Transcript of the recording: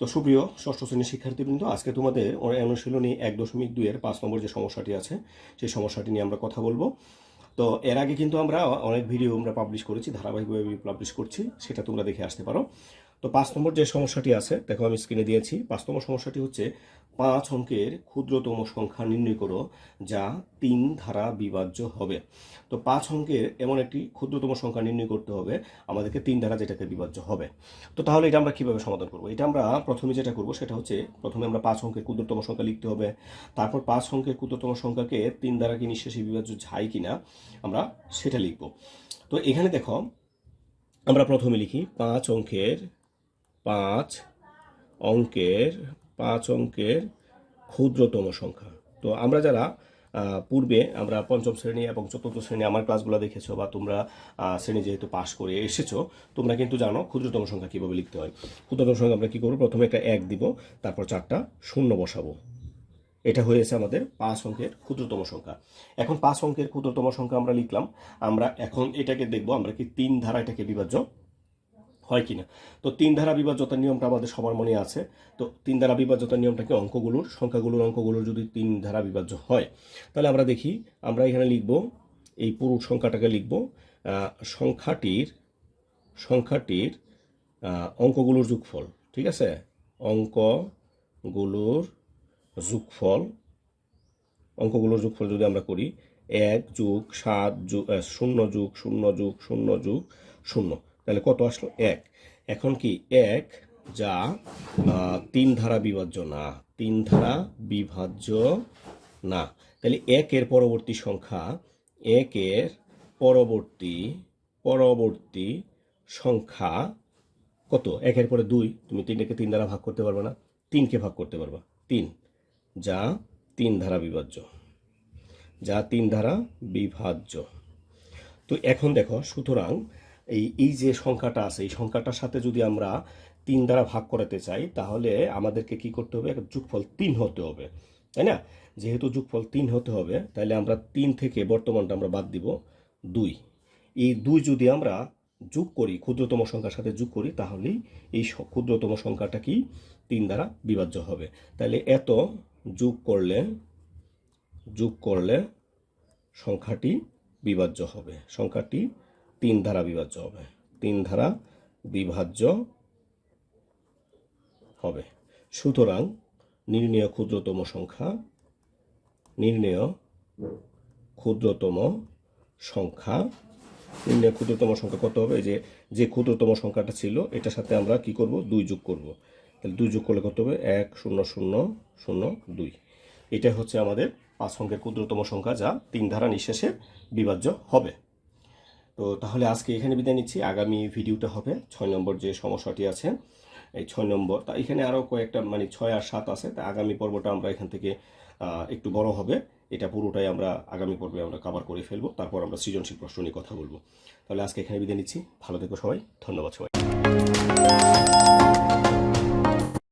তো সুপ্রিয় ষষ্ঠ শ্রেণির শিক্ষার্থীবৃন্দ, আজকে তোমাদের অনুশীলনী এক দশমিক দুইয়ের পাঁচ নম্বর যে সমস্যাটি আছে, সেই সমস্যাটি নিয়ে আমরা কথা বলব। তো এর আগে কিন্তু আমরা অনেক ভিডিও আমরা পাবলিশ করেছি, ধারাবাহিকভাবে পাবলিশ করছি, সেটা তোমরা দেখে আসতে পারো। তো পাঁচ নম্বর যে সমস্যাটি আছে, দেখো আমি স্ক্রিনে দিয়েছি। পাঁচ নম্বর সমস্যাটি হচ্ছে পাঁচ অঙ্কের ক্ষুদ্রতম সংখ্যা নির্ণয় করো, যা তিন ধারা বিভাজ্য হবে। তো পাঁচ অঙ্কের এমন একটি ক্ষুদ্রতম সংখ্যা নির্ণয় করতে হবে, আমাদেরকে তিন ধারা যেটাকে বিভাজ্য হবে। তো তাহলে এটা আমরা কীভাবে সমাধান করব? এটা আমরা প্রথমে যেটা করব, সেটা হচ্ছে প্রথমে আমরা পাঁচ অঙ্কের ক্ষুদ্রতম সংখ্যা লিখতে হবে। তারপর পাঁচ অঙ্কের ক্ষুদ্রতম সংখ্যাকে তিন ধারা কি নিঃশেষে বিভাজ্য যায় কিনা আমরা সেটা লিখব। তো এখানে দেখো, আমরা প্রথমে লিখি পাঁচ অঙ্কের পাঁচ অঙ্কের পাঁচ অঙ্কের ক্ষুদ্রতম সংখ্যা। তো আমরা যারা পূর্বে আমরা পঞ্চম শ্রেণি এবং চতুর্থ শ্রেণি আমার ক্লাসগুলো দেখেছ বা তোমরা শ্রেণি যেহেতু পাশ করে এসেছ, তোমরা কিন্তু জানো ক্ষুদ্রতম সংখ্যা কীভাবে লিখতে হয়। ক্ষুদ্রতম সংখ্যা আমরা কী করব? প্রথমে একটা এক দিব, তারপর চারটা শূন্য বসাবো। এটা হয়েছে আমাদের পাঁচ অঙ্কের ক্ষুদ্রতম সংখ্যা। এখন পাঁচ অঙ্কের ক্ষুদ্রতম সংখ্যা আমরা লিখলাম। আমরা এখন এটাকে দেখব, আমরা কি তিন ধারা এটাকে বিভাজ্য হয় কি না তো তিন ধারা বিভাজ্যতার নিয়মটা আমাদের সবার মনে আছে। তো তিন ধারা বিভাজ্যতার নিয়মটাকে অঙ্কগুলোর, সংখ্যাগুলোর অঙ্কগুলোর যদি তিন ধারা বিভাজ্য হয়, তাহলে আমরা দেখি, আমরা এখানে লিখব, এই পুরো সংখ্যাটাকে লিখব সংখ্যাটির সংখ্যাটির অঙ্কগুলোর যোগফল, ঠিক আছে? অঙ্কগুলোর যোগফল অঙ্কগুলোর যোগফল যদি আমরা করি, এক যোগ সাত যোগ শূন্য যোগ শূন্য যোগ শূন্য যোগ, শূন্য। তাহলে কত আসলো? এক। এখন কি? এক যা তিন ধারা বিভাজ্য না। তিন ধারা বিভাজ্য না। তাহলে একের পরবর্তী সংখ্যা, একের পরবর্তী পরবর্তী সংখ্যা কত? একের পরে দুই। তুমি তিনটাকে তিন দ্বারা ভাগ করতে পারবে না। তিনকে ভাগ করতে পারবা। তিন। যা, তিন ধারা বিভাজ্য। যা, তিন ধারা বিভাজ্য। তো এখন দেখো, সুতরাং এই এই যে সংখ্যাটা আছে, এই সংখ্যাটার সাথে যদি আমরা তিন দ্বারা ভাগ করাতে চাই, তাহলে আমাদেরকে কি করতে হবে? যোগফল তিন হতে হবে, তাই না? যেহেতু যোগফল তিন হতে হবে, তাহলে আমরা তিন থেকে বর্তমানটা আমরা বাদ দিব দুই। এই দুই যদি আমরা যোগ করি, ক্ষুদ্রতম সংখ্যার সাথে যোগ করি, তাহলেই এই ক্ষুদ্রতম সংখ্যাটা কি? তিন দ্বারা বিভাজ্য হবে। তাহলে এত যোগ করলে যোগ করলে সংখ্যাটি বিভাজ্য হবে। সংখ্যাটি তিন ধারা বিভাজ্য হবে। তিন ধারা বিভাজ্য হবে। সুতরাং নির্ণয় ক্ষুদ্রতম সংখ্যা, নির্ণয় ক্ষুদ্রতম সংখ্যা, নির্ণয় ক্ষুদ্রতম সংখ্যা কত হবে? যে যে ক্ষুদ্রতম সংখ্যাটা ছিল, এটার সাথে আমরা কি করব? দুই যোগ করব। তাহলে দুই যোগ করলে কত হবে? এক, শূন্য শূন্য শূন্য, দুই। এটা হচ্ছে আমাদের পাঁচ অঙ্কের ক্ষুদ্রতম সংখ্যা যা তিন ধারা নিঃশেষে বিভাজ্য হবে। তো তাহলে আজকে এখানে বিদায় নিচ্ছি। আগামী ভিডিওটা হবে ছয় নম্বর যে সমস্যাটি আছে, এই ছয় নম্বর। তা এখানে আরও কয়েকটা মানে ছয় আর সাত আছে, তা আগামী পর্বটা আমরা এখান থেকে একটু বড় হবে। এটা পুরোটাই আমরা আগামী পর্বে আমরা কভার করে ফেলব। তারপর আমরা সৃজনশীল প্রশ্ন নিয়ে কথা বলব। তাহলে আজকে এখানে বিদায় নিচ্ছি। ভালো থেকো সবাই। ধন্যবাদ সবাই